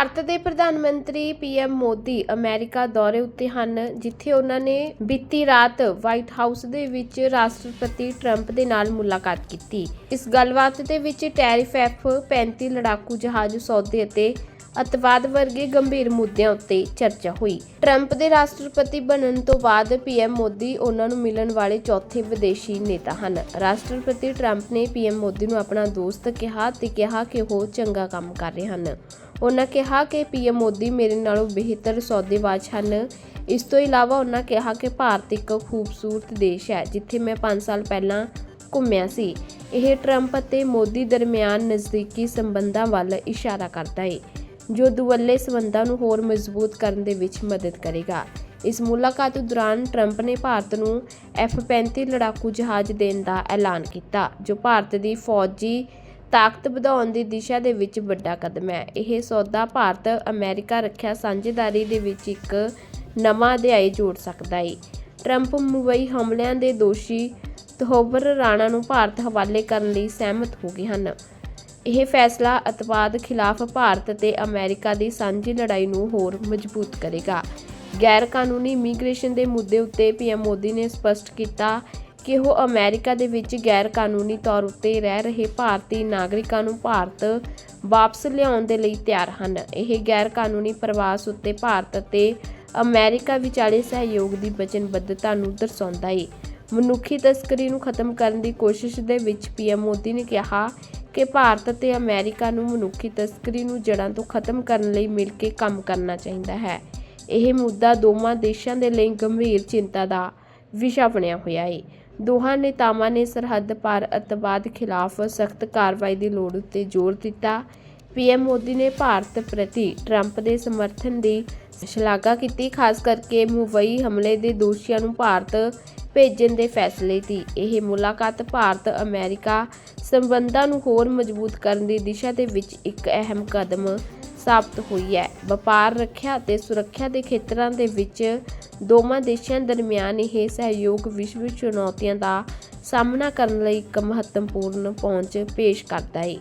ਭਾਰਤ ਦੇ ਪ੍ਰਧਾਨ ਮੰਤਰੀ ਪੀਐਮ ਮੋਦੀ ਅਮਰੀਕਾ ਦੌਰੇ ਉੱਤੇ ਹਨ, ਜਿੱਥੇ ਉਹਨਾਂ ਨੇ ਬੀਤੀ ਰਾਤ ਵਾਈਟ ਹਾਊਸ ਦੇ ਵਿੱਚ ਰਾਸ਼ਟਰਪਤੀ ਟਰੰਪ ਦੇ ਨਾਲ ਮੁਲਾਕਾਤ ਕੀਤੀ। ਇਸ ਗੱਲਬਾਤ ਦੇ ਵਿੱਚ ਟੈਰਿਫ ਐਫ 35 ਲੜਾਕੂ ਜਹਾਜ਼ ਸੌਦੇ ਅਤੇ ਅਤਵਾਦ ਵਰਗੇ ਗੰਭੀਰ ਮੁੱਦਿਆਂ ਉੱਤੇ ਚਰਚਾ ਹੋਈ। ਟਰੰਪ ਦੇ ਰਾਸ਼ਟਰਪਤੀ ਬਣਨ ਤੋਂ ਬਾਅਦ ਪੀਐਮ ਮੋਦੀ ਉਹਨਾਂ ਨੂੰ ਮਿਲਣ ਵਾਲੇ ਚੌਥੇ ਵਿਦੇਸ਼ੀ ਨੇਤਾ ਹਨ। ਰਾਸ਼ਟਰਪਤੀ ਟਰੰਪ ਨੇ ਪੀਐਮ ਮੋਦੀ ਨੂੰ ਆਪਣਾ ਦੋਸਤ ਕਿਹਾ ਤੇ ਕਿਹਾ ਕਿ ਉਹ ਚੰਗਾ ਕੰਮ ਕਰ ਰਹੇ ਹਨ। ਉਹਨਾਂ ਕਿਹਾ ਕਿ ਪੀਐਮ ਮੋਦੀ ਮੇਰੇ ਨਾਲੋਂ ਬਿਹਤਰ ਸੌਦੇਬਾਜ਼ ਹਨ। ਇਸ ਤੋਂ ਇਲਾਵਾ ਉਹਨਾਂ ਕਿਹਾ ਕਿ ਭਾਰਤ ਇੱਕ ਖੂਬਸੂਰਤ ਦੇਸ਼ ਹੈ, ਜਿੱਥੇ ਮੈਂ 5 ਸਾਲ ਪਹਿਲਾਂ ਘੁੰਮਿਆ ਸੀ। ਇਹ ਟਰੰਪ ਅਤੇ ਮੋਦੀ ਦਰਮਿਆਨ ਨਜ਼ਦੀਕੀ ਸੰਬੰਧਾਂ ਵੱਲ ਇਸ਼ਾਰਾ ਕਰਦਾ ਹੈ ਜੋ ਦੁਵੱਲੇ ਸੰਬੰਧਾਂ ਨੂੰ ਹੋਰ ਮਜ਼ਬੂਤ ਕਰਨ ਦੇ ਵਿੱਚ ਮਦਦ ਕਰੇਗਾ। ਇਸ ਮੁਲਾਕਾਤ ਦੌਰਾਨ ਟਰੰਪ ਨੇ ਭਾਰਤ ਨੂੰ F-35 ਲੜਾਕੂ ਜਹਾਜ਼ ਦੇਣ ਦਾ ਐਲਾਨ ਕੀਤਾ, ਜੋ ਭਾਰਤ ਦੀ ਫੌਜੀ ਤਾਕਤ ਵਧਾਉਣ ਦੀ ਦਿਸ਼ਾ ਦੇ ਵਿੱਚ ਵੱਡਾ ਕਦਮ ਹੈ। ਇਹ ਸੌਦਾ ਭਾਰਤ, ਅਮਰੀਕਾ ਰੱਖਿਆ ਸਾਂਝੇਦਾਰੀ ਦੇ ਵਿੱਚ ਇੱਕ ਨਵਾਂ ਅਧਿਆਇ ਜੋੜ ਸਕਦਾ ਹੈ ਟਰੰਪ ਮੁੰਬਈ ਹਮਲਿਆਂ ਦੇ ਦੋਸ਼ੀ ਤਹੋਬਰ ਰਾਣਾ ਨੂੰ ਭਾਰਤ ਹਵਾਲੇ ਕਰਨ ਲਈ ਸਹਿਮਤ ਹੋ ਗਏ ਹਨ। ਇਹ ਫੈਸਲਾ ਅਤਵਾਦ ਖਿਲਾਫ ਭਾਰਤ ਅਤੇ ਅਮਰੀਕਾ ਦੀ ਸਾਂਝੀ ਲੜਾਈ ਨੂੰ ਹੋਰ ਮਜ਼ਬੂਤ ਕਰੇਗਾ। ਗੈਰ ਕਾਨੂੰਨੀ ਇਮੀਗ੍ਰੇਸ਼ਨ ਦੇ ਮੁੱਦੇ ਉੱਤੇ ਪੀਐਮ ਮੋਦੀ ਨੇ ਸਪਸ਼ਟ ਕੀਤਾ ਕਿ ਉਹ ਅਮਰੀਕਾ ਦੇ ਵਿੱਚ ਗੈਰ ਕਾਨੂੰਨੀ ਤੌਰ ਉੱਤੇ ਰਹਿ ਰਹੇ ਭਾਰਤੀ ਨਾਗਰਿਕਾਂ ਨੂੰ ਭਾਰਤ ਵਾਪਸ ਲਿਆਉਣ ਦੇ ਲਈ ਤਿਆਰ ਹਨ। ਇਹ ਗੈਰ ਕਾਨੂੰਨੀ ਪ੍ਰਵਾਸ ਉੱਤੇ ਭਾਰਤ ਅਤੇ ਅਮਰੀਕਾ ਵਿਚਾਲੇ ਸਹਿਯੋਗ ਦੀ ਵਚਨਬੱਧਤਾ ਨੂੰ ਦਰਸਾਉਂਦਾ ਹੈ ਮਨੁੱਖੀ ਤਸਕਰੀ ਨੂੰ ਖਤਮ ਕਰਨ ਦੀ ਕੋਸ਼ਿਸ਼ ਦੇ ਵਿੱਚ ਪੀਐਮ ਮੋਦੀ ਨੇ ਕਿਹਾ ਕਿ ਭਾਰਤ ਅਤੇ ਅਮਰੀਕਾ ਨੂੰ ਮਨੁੱਖੀ ਤਸਕਰੀ ਨੂੰ ਜੜ੍ਹਾਂ ਤੋਂ ਖਤਮ ਕਰਨ ਲਈ ਮਿਲ ਕੇ ਕੰਮ ਕਰਨਾ ਚਾਹੀਦਾ ਹੈ। ਇਹ ਮੁੱਦਾ ਦੋਵਾਂ ਦੇਸ਼ਾਂ ਦੇ ਲਈ ਗੰਭੀਰ ਚਿੰਤਾ ਦਾ ਵਿਸ਼ਾ ਬਣਿਆ ਹੋਇਆ ਹੈ ਦੋਹਾਂ ਨੇਤਾਵਾਂ ਨੇ ਸਰਹੱਦ ਪਾਰ ਅਤਵਾਦ ਖਿਲਾਫ ਸਖਤ ਕਾਰਵਾਈ ਦੀ ਲੋੜ ਉੱਤੇ ਜ਼ੋਰ ਦਿੱਤਾ। ਪੀਐਮ ਮੋਦੀ ਨੇ ਭਾਰਤ ਪ੍ਰਤੀ ਟਰੰਪ ਦੇ ਸਮਰਥਨ ਦੀ ਸ਼ਲਾਘਾ ਕੀਤੀ, ਖਾਸ ਕਰਕੇ ਮੁੰਬਈ ਹਮਲੇ ਦੇ ਦੋਸ਼ੀਆਂ ਨੂੰ ਭਾਰਤ ਭੇਜਣ ਦੇ ਫੈਸਲੇ ਦੀ। ਇਹ ਮੁਲਾਕਾਤ ਭਾਰਤ, ਅਮਰੀਕਾ ਸੰਬੰਧਾਂ ਨੂੰ ਹੋਰ ਮਜ਼ਬੂਤ ਕਰਨ ਦੀ ਦਿਸ਼ਾ ਦੇ ਵਿੱਚ ਇੱਕ ਅਹਿਮ ਕਦਮ ਸਾਬਤ ਹੋਈ ਹੈ। ਵਪਾਰ, ਰੱਖਿਆ ਅਤੇ ਸੁਰੱਖਿਆ ਦੇ ਖੇਤਰਾਂ ਦੇ ਵਿੱਚ ਦੋਵਾਂ ਦੇਸ਼ਾਂ ਦਰਮਿਆਨ ਇਹ ਸਹਿਯੋਗ ਵਿਸ਼ਵ ਚੁਣੌਤੀਆਂ ਦਾ ਸਾਹਮਣਾ ਕਰਨ ਲਈ ਇੱਕ ਮਹੱਤਵਪੂਰਨ ਪਹੁੰਚ ਪੇਸ਼ ਕਰਦਾ ਹੈ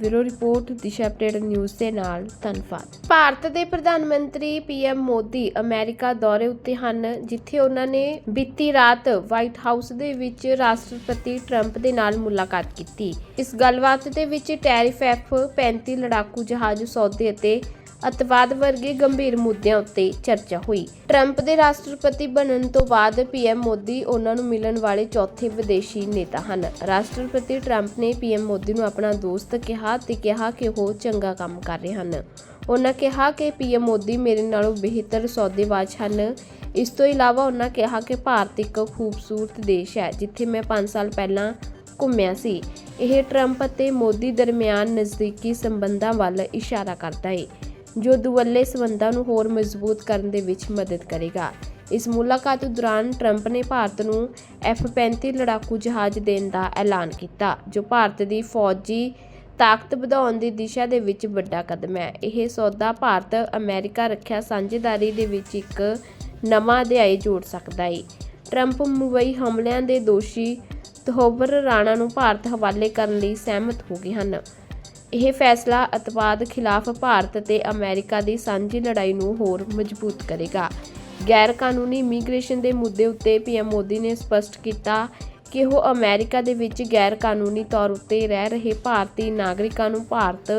bureau report, Disha update news ਦੇ ਨਾਲ ਧੰਨਵਾਦ। ਭਾਰਤ ਦੇ ਪ੍ਰਧਾਨ ਮੰਤਰੀ ਪੀਐਮ ਮੋਦੀ ਅਮਰੀਕਾ ਦੌਰੇ ਉੱਤੇ ਹਨ, ਜਿੱਥੇ ਉਹਨਾਂ ਨੇ ਬੀਤੀ ਰਾਤ ਵਾਈਟ ਹਾਊਸ ਦੇ ਵਿੱਚ ਰਾਸ਼ਟਰਪਤੀ ਟਰੰਪ ਦੇ ਨਾਲ ਮੁਲਾਕਾਤ ਕੀਤੀ। ਇਸ ਗੱਲਬਾਤ ਦੇ ਵਿੱਚ ਟੈਰਿਫ ਐਫ 35 ਲੜਾਕੂ ਜਹਾਜ਼ ਸੌਦੇ ਅਤੇ ਅਤਵਾਦ ਵਰਗੇ ਗੰਭੀਰ ਮੁੱਦਿਆਂ ਉੱਤੇ ਚਰਚਾ ਹੋਈ। ਟਰੰਪ ਦੇ ਰਾਸ਼ਟਰਪਤੀ ਬਣਨ ਤੋਂ ਬਾਅਦ ਪੀਐਮ ਮੋਦੀ ਉਹਨਾਂ ਨੂੰ ਮਿਲਣ ਵਾਲੇ ਚੌਥੇ ਵਿਦੇਸ਼ੀ ਨੇਤਾ ਹਨ। ਰਾਸ਼ਟਰਪਤੀ ਟਰੰਪ ਨੇ ਪੀਐਮ ਮੋਦੀ ਨੂੰ ਆਪਣਾ ਦੋਸਤ ਕਿਹਾ ਤੇ ਕਿਹਾ ਕਿ ਉਹ ਚੰਗਾ ਕੰਮ ਕਰ ਰਹੇ ਹਨ। ਉਹਨਾਂ ਕਿਹਾ ਕਿ ਪੀਐਮ ਮੋਦੀ ਮੇਰੇ ਨਾਲੋਂ ਬਿਹਤਰ ਸੌਦੇਬਾਜ਼ ਹਨ। ਇਸ ਤੋਂ ਇਲਾਵਾ ਉਹਨਾਂ ਕਿਹਾ ਕਿ ਭਾਰਤ ਇੱਕ ਖੂਬਸੂਰਤ ਦੇਸ਼ ਹੈ, ਜਿੱਥੇ ਮੈਂ 5 ਸਾਲ ਪਹਿਲਾਂ ਘੁੰਮਿਆ ਸੀ। ਇਹ ਟਰੰਪ ਅਤੇ ਮੋਦੀ ਦਰਮਿਆਨ ਨਜ਼ਦੀਕੀ ਸੰਬੰਧਾਂ ਵੱਲ ਇਸ਼ਾਰਾ ਕਰਦਾ ਹੈ ਜੋ ਦੁਵੱਲੇ ਸੰਬੰਧਾਂ ਨੂੰ ਹੋਰ ਮਜ਼ਬੂਤ ਕਰਨ ਦੇ ਵਿੱਚ ਮਦਦ ਕਰੇਗਾ। ਇਸ ਮੁਲਾਕਾਤ ਦੌਰਾਨ ਟਰੰਪ ਨੇ ਭਾਰਤ ਨੂੰ F-35 ਲੜਾਕੂ ਜਹਾਜ਼ ਦੇਣ ਦਾ ਐਲਾਨ ਕੀਤਾ, ਜੋ ਭਾਰਤ ਦੀ ਫੌਜੀ ਤਾਕਤ ਵਧਾਉਣ ਦੀ ਦਿਸ਼ਾ ਦੇ ਵਿੱਚ ਵੱਡਾ ਕਦਮ ਹੈ। ਇਹ ਸੌਦਾ ਭਾਰਤ, ਅਮਰੀਕਾ ਰੱਖਿਆ ਸਾਂਝੇਦਾਰੀ ਦੇ ਵਿੱਚ ਇੱਕ ਨਵਾਂ ਅਧਿਆਇ ਜੋੜ ਸਕਦਾ ਹੈ ਟਰੰਪ ਮੁੰਬਈ ਹਮਲਿਆਂ ਦੇ ਦੋਸ਼ੀ ਤਹੋਬਰ ਰਾਣਾ ਨੂੰ ਭਾਰਤ ਹਵਾਲੇ ਕਰਨ ਲਈ ਸਹਿਮਤ ਹੋ ਗਏ ਹਨ। ਇਹ ਫੈਸਲਾ ਅਤਵਾਦ ਖਿਲਾਫ ਭਾਰਤ ਅਤੇ ਅਮਰੀਕਾ ਦੀ ਸਾਂਝੀ ਲੜਾਈ ਨੂੰ ਹੋਰ ਮਜ਼ਬੂਤ ਕਰੇਗਾ। ਗੈਰ ਕਾਨੂੰਨੀ ਇਮੀਗ੍ਰੇਸ਼ਨ ਦੇ ਮੁੱਦੇ ਉੱਤੇ ਪੀਐਮ ਮੋਦੀ ਨੇ ਸਪਸ਼ਟ ਕੀਤਾ ਕਿ ਉਹ ਅਮਰੀਕਾ ਦੇ ਵਿੱਚ ਗੈਰ ਕਾਨੂੰਨੀ ਤੌਰ ਉੱਤੇ ਰਹਿ ਰਹੇ ਭਾਰਤੀ ਨਾਗਰਿਕਾਂ ਨੂੰ ਭਾਰਤ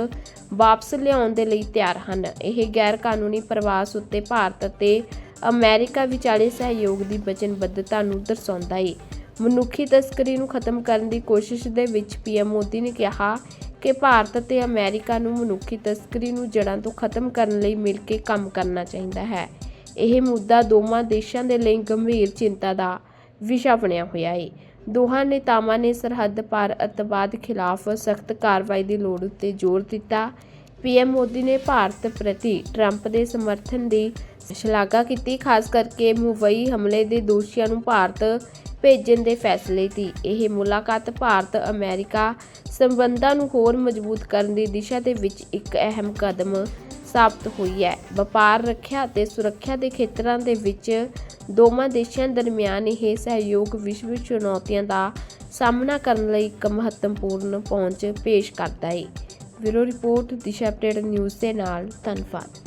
ਵਾਪਸ ਲਿਆਉਣ ਦੇ ਲਈ ਤਿਆਰ ਹਨ। ਇਹ ਗੈਰ ਕਾਨੂੰਨੀ ਪ੍ਰਵਾਸ ਉੱਤੇ ਭਾਰਤ ਅਤੇ ਅਮਰੀਕਾ ਵਿਚਾਲੇ ਸਹਿਯੋਗ ਦੀ ਵਚਨਬੱਧਤਾ ਨੂੰ ਦਰਸਾਉਂਦਾ ਹੈ ਮਨੁੱਖੀ ਤਸਕਰੀ ਨੂੰ ਖਤਮ ਕਰਨ ਦੀ ਕੋਸ਼ਿਸ਼ ਦੇ ਵਿੱਚ ਪੀਐਮ ਮੋਦੀ ਨੇ ਕਿਹਾ ਕਿ ਭਾਰਤ ਅਤੇ ਅਮਰੀਕਾ ਨੂੰ ਮਨੁੱਖੀ ਤਸਕਰੀ ਨੂੰ ਜੜ੍ਹਾਂ ਤੋਂ ਖਤਮ ਕਰਨ ਲਈ ਮਿਲ ਕੇ ਕੰਮ ਕਰਨਾ ਚਾਹੀਦਾ ਹੈ। ਇਹ ਮੁੱਦਾ ਦੋਵਾਂ ਦੇਸ਼ਾਂ ਦੇ ਲਈ ਗੰਭੀਰ ਚਿੰਤਾ ਦਾ ਵਿਸ਼ਾ ਬਣਿਆ ਹੋਇਆ ਹੈ ਦੋਹਾਂ ਨੇਤਾਵਾਂ ਨੇ ਸਰਹੱਦ ਪਾਰ ਅਤਵਾਦ ਖਿਲਾਫ ਸਖਤ ਕਾਰਵਾਈ ਦੀ ਲੋੜ ਉੱਤੇ ਜ਼ੋਰ ਦਿੱਤਾ। ਪੀਐਮ ਮੋਦੀ ਨੇ ਭਾਰਤ ਪ੍ਰਤੀ ਟਰੰਪ ਦੇ ਸਮਰਥਨ ਦੀ ਸ਼ਲਾਘਾ ਕੀਤੀ, ਖਾਸ ਕਰਕੇ ਮੁੰਬਈ ਹਮਲੇ ਦੇ ਦੋਸ਼ੀਆਂ ਨੂੰ ਭਾਰਤ ਭੇਜਣ ਦੇ ਫੈਸਲੇ ਦੀ। ਇਹ ਮੁਲਾਕਾਤ ਭਾਰਤ, ਅਮਰੀਕਾ ਸੰਬੰਧਾਂ ਨੂੰ ਹੋਰ ਮਜ਼ਬੂਤ ਕਰਨ ਦੀ ਦਿਸ਼ਾ ਦੇ ਵਿੱਚ ਇੱਕ ਅਹਿਮ ਕਦਮ ਸਾਬਤ ਹੋਈ ਹੈ। ਵਪਾਰ, ਰੱਖਿਆ ਅਤੇ ਸੁਰੱਖਿਆ ਦੇ ਖੇਤਰਾਂ ਦੇ ਵਿੱਚ ਦੋਵਾਂ ਦੇਸ਼ਾਂ ਦਰਮਿਆਨ ਇਹ ਸਹਿਯੋਗ ਵਿਸ਼ਵ ਚੁਣੌਤੀਆਂ ਦਾ ਸਾਹਮਣਾ ਕਰਨ ਲਈ ਇੱਕ ਮਹੱਤਵਪੂਰਨ ਪਹੁੰਚ ਪੇਸ਼ ਕਰਦਾ ਹੈ। Bureau report, Disha update news ਦੇ ਨਾਲ, ਧੰਨਵਾਦ।